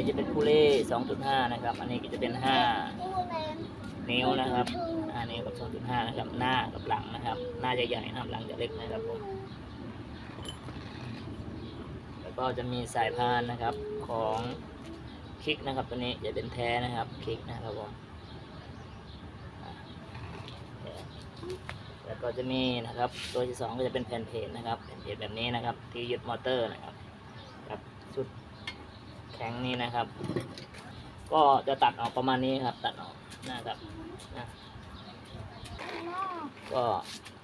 นี้จะเป็นคูเล่สองจุดห้านะครับ อันนี้ก็จะเป็นห้านิ้วนะครับห้านิ้วกับสองจุดห้านะครับ หน้ากับหลังนะครับ หน้าจะใหญ่นะครับหลังจะเล็กนะครับผม แล้วก็จะมีสายพานนะครับของคลิกนะครับ ตัวนี้จะเป็นแท้นะครับ คลิกนะครับผมแล้วก็จะมีนะครับ ตัวที่สองก็จะเป็นแผ่นเพจนะครับแผ่นเพจแบบนี้นะครับ ที่ยึดมอเตอร์นะครับ แข็งนี้นะครับ ก็จะตัดออกประมาณนี้ครับ ตัดออกนะครับนะก็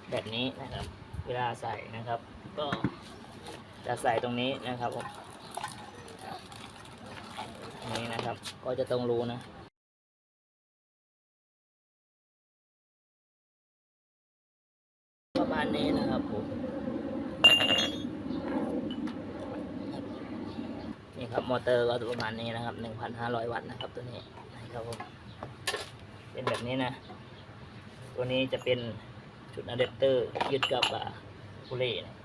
แบบนี้นะครับ เวลาใส่นะครับ ก็จะใส่ตรงนี้นะครับผมนี้นะครับ ก็จะตรงรูนะมาณนี้นะครับผม ครับ มอเตอร์ก็ประมาณนี้นะครับ 1,500 วัตต์นะครับตัวนี้นะครับผมเป็นแบบนี้นะ ตัวนี้จะเป็นชุดอะแดปเตอร์ยึดกับอ่าคูเล่นะ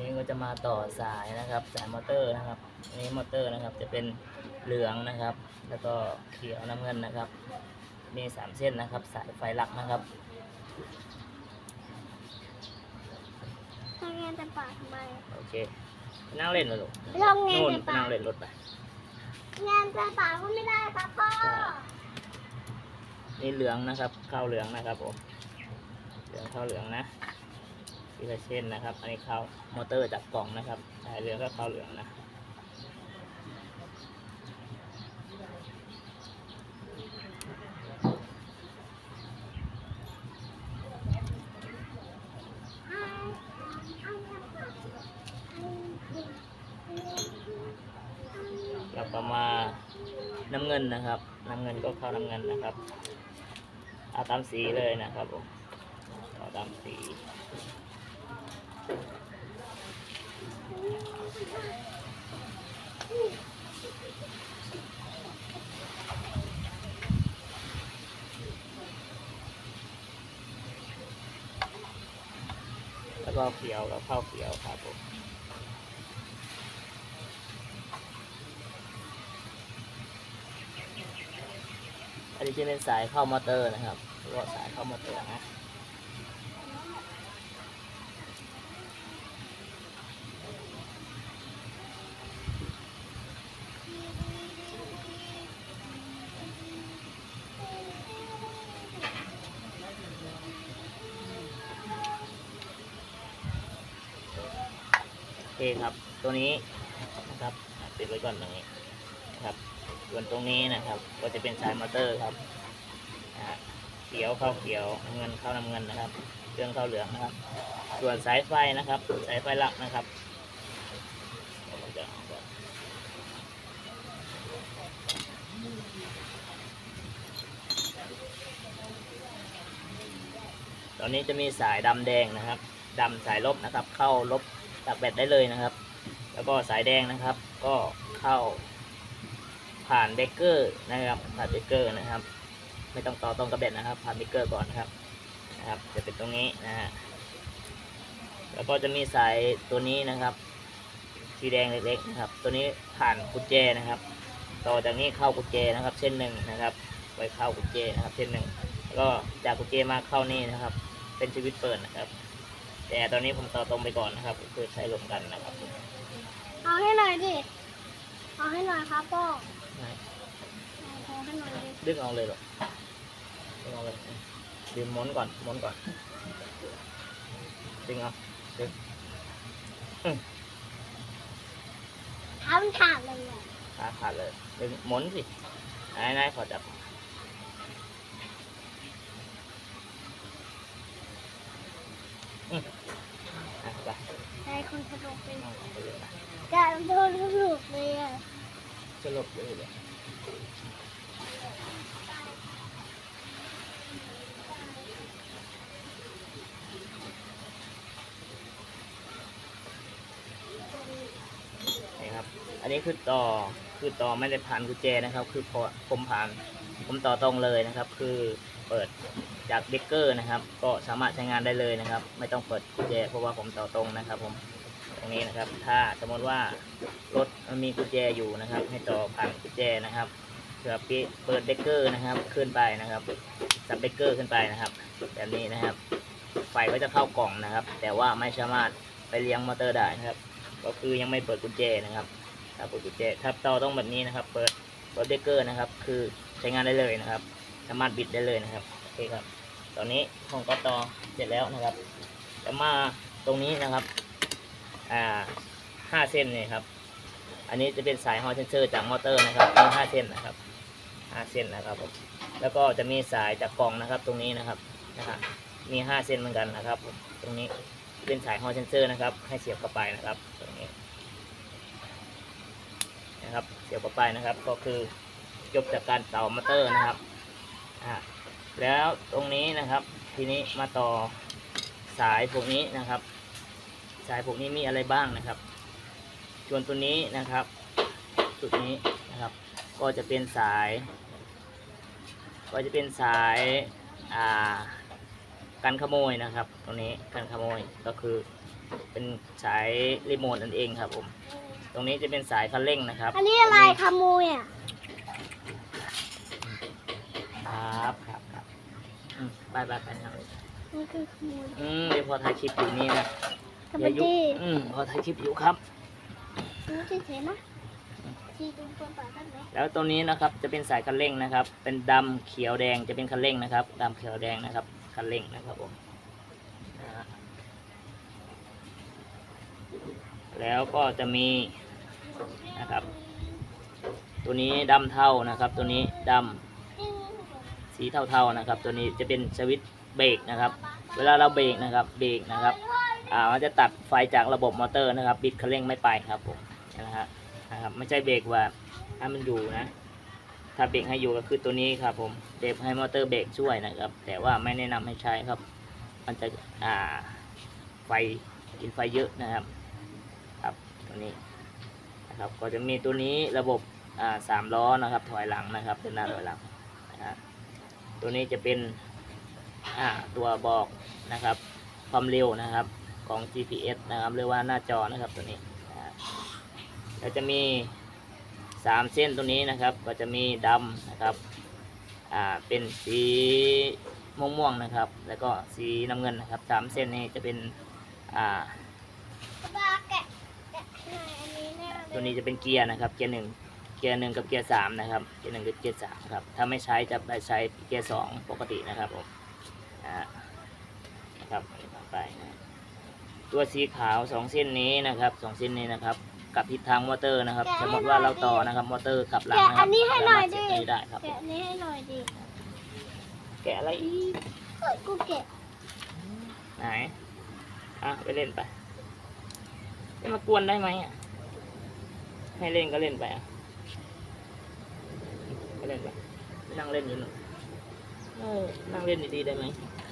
นี้ก็จะมาต่อสายนะครับ สายมอเตอร์นะครับอันนี้มอเตอร์นะครับ จะเป็นเหลืองนะครับ แล้วก็เขียวน้ำเงินนะครับ มีสามเส้นนะครับ สายไฟหลักนะครับทำงานแต่ปากทำไมโอเคนั่งเล่นเลยลูกทำงานนู่นแต่ไปปานั่กงเล่นรถไปงานแต่ปากก็ไม่ได้ครับพ่อนี่เหลืองนะครับข้าวเหลืองนะครับผมเหลืองข้าวเหลืองนะ ทีละเส้นนะครับ อันนี้เขามอเตอร์จากกล่องนะครับสายเหลืองก็ขาเหลืองนะแล้วก็มาน้ำเงินนะครับ น้ำเงินก็เข้าน้ำเงินนะครับ เอาตามสีเลยนะครับผมเอาตามสี แล้วก็เขียวกับข้าวเขียวครับผมอันนี้จะเป็นสายเข้ามอเตอร์นะครับหรือว่าสายเข้ามอเตอร์นะ เคครับ ตัวนี้นะครับอะปิดไว้ก่อนตรงนี้นะครับ ส่วนตรงนี้นะครับ ก็จะเป็นสายมอเตอร์ครับเขียวเข้าเขียวน้ำเงินเข้าน้ำเงินนะครับเครื่องเข้าเหลืองนะครับ ส่วนสายไฟนะครับ สายไฟหลักนะครับตอนนี้จะมีสายดำแดงนะครับดำสายลบนะครับ เข้าลบ จากแบตได้เลยนะครับ แล้วก็สายแดงนะครับ ก็เข้าผ่านเบกเกอร์นะครับผ่านเบกเกอร์นะครับ ไม่ต้องต่อตรงกับแบตนะครับ ผ่านเบกเกอร์ก่อนนะครับนะครับ จะเป็นตรงนี้นะฮะแล้วก็จะมีสายตัวนี้นะครับ สีแดงเล็กๆนะครับ ตัวนี้ผ่านกุญแจนะครับ ต่อจากนี้เข้ากุญแจนะครับ เส้นหนึ่งนะครับไว้เข้ากุญแจนะครับ เส้นหนึ่งแล้วก็จากกุญแจมาเข้านี่นะครับ เป็นสวิตช์เปิดนะครับ แต่ตอนนี้ผมต่อตรงไปก่อนนะครับคือใช้รวมกันนะครับเอาให้หน่อยดิเอาให้หน่อยครับพ่อนะเอาให้หน่อยดิดึงเอาเลยเหรอดึงเอาเลยดึงม้วนก่อนม้วนก่อนดึงเอาดึงทำขาดเลยอะขาขาดเลยดึงม้วนสินายนายขอจับอืมอะไป ใจคนสนุกเป็นเอาไปเลยการโดนสนุกเลยอะสลบเลยเลยนี่ครับ อันนี้คือต่อ คือต่อไม่ได้ผ่านกุญแจนะครับ คือพอผมผ่าน ผมต่อตรงเลยนะครับ คือเปิด จากเบรกเกอร์นะครับ ก็สามารถใช้งานได้เลยนะครับ ไม่ต้องเปิดกุญแจเพราะว่าผมต่อตรงนะครับ ผมตรงนี้นะครับ ถ้าสมมติว่ารถมันมีกุญแจอยู่นะครับ ให้ต่อผ่านกุญแจนะครับเพื่อปิเปิดเบรกเกอร์นะครับ ขึ้นไปนะครับสับเบรกเกอร์ขึ้นไปนะครับแบบนี้นะครับ ไฟก็จะเข้ากล่องนะครับ แต่ว่าไม่สามารถไปเลี้ยงมอเตอร์ได้นะครับ ก็คือยังไม่เปิดกุญแจนะครับถ้าเปิดกุญแจถ้าต่อต้องแบบนี้นะครับ เปิดเปิดเบรกเกอร์นะครับ คือใช้งานได้เลยนะครับ สามารถบิดได้เลยนะครับโอเคครับ อนนี้ผมก็ต่อเสร็จแล้วนะครับ จะมาตรงนี้นะครับ อ่าห้าเส้นนี่ครับ อันนี้จะเป็นสายฮอลเซนเซอร์จากมอเตอร์นะครับมีห้าเส้นนะครับห้าเส้นนะครับผมแล้วก็จะมีสายจากกล่องนะครับ ตรงนี้นะครับนะครับมีห้าเส้นเหมือนกันนะครับ ตรงนี้เป็นสายฮอลเซนเซอร์นะครับ ให้เสียบเข้าไปนะครับ ตรงนี้นะครับ เสียบเข้าไปนะครับ ก็คือจบจากการต่อมอเตอร์นะครับอ่า แล้วตรงนี้นะครับ ทีนี้มาต่อสายพวกนี้นะครับ สายพวกนี้มีอะไรบ้างนะครับ ส่วนตัวนี้นะครับ จุดนี้นะครับ ก็จะเป็นสาย ก็จะเป็นสายอ่ากันขโมยนะครับ ตรงนี้กันขโมยก็คือเป็นสายรีโมทนั่นเองครับผมตรงนี้จะเป็นสายคันเร่งนะครับ อันนี้อะไรขโมยอะ ครับครับครับ อืมไปไปไปครับมันคือขโมยอืมเดี๋ยวพอถ่ายคลิปอยู่นี่นะธรรมอย่ายุดีอืมพอถ่ายคลิปอยู่ครับ นี่เฉยๆนะที่ตรงตัวปากกันไหมแล้วตัวนี้นะครับจะเป็นสายคันเร่งนะครับ เป็นดำเขียวแดงจะเป็นคันเร่งนะครับดำเขียวแดงนะครับคันเร่งนะครับผมนะฮะแล้วก็จะมีนะครับ ตัวนี้ดำเทานะครับ ตัวนี้ดำ สีเทาๆนะครับ ตัวนี้จะเป็นสวิตช์เบรกนะครับ เวลาเราเบรกนะครับเบรกนะครับอ่ามันจะตัดไฟจากระบบมอเตอร์นะครับ บิดคันเร่งไม่ไปครับผมนะฮะนะครับไม่ใช่เบรกว่าให้มันอยู่นะ ถ้าเบรกให้อยู่ก็คือตัวนี้ครับผมเบรกให้มอเตอร์เบรกช่วยนะครับ แต่ว่าไม่แนะนำให้ใช้ครับ มันจะอ่าไฟกินไฟเยอะนะครับ ครับตัวนี้นะครับก็จะมีตัวนี้ระบบอ่าสามล้อนะครับ ถอยหลังนะครับเดินหน้าถอยหลังนะฮะ ตัวนี้จะเป็นตัวบอกนะครับ ความเร็วนะครับของ GPS นะครับเรียกว่าหน้าจอนะครับตัวนี้แล้วจะมีสามเส้นตัวนี้นะครับ ก็จะมีดำนะครับเป็นสีม่วงๆนะครับ แล้วก็สีน้ำเงินนะครับสามเส้นนี้จะเป็นตัวนี้จะเป็นเกียร์นะครับ เกียร์หนึ่ง เกียร์หนึ่งกับเกียร์สามนะครับเกียร์หนึ่งกับเกียร์สามครับถ้าไม่ใช้จะไปใช้เกียร์สองปกตินะครับผมนะฮะนะครับต่อไปนะตัวสีขาวสองเส้นนี้นะครับสองเส้นนี้นะครับ กับทิศทางมอเตอร์นะครับ สมมติว่าเราต่อนะครับมอเตอร์ขับหลังแกะนะคอัรับนนี้ให้หน่อยดิสามารถเสีบได้ครับแกะอันนี้ให้หน่อยดิแกะอะไรอีกเฮ้ยกูแกะไหนอะไปเล่นไปจะมากวนได้ไหมอะให้เล่นก็เล่นไปอะไป เล่นไปนั่งเล่นอยู่หนูเออนั่งเล่นดีๆได้ไหม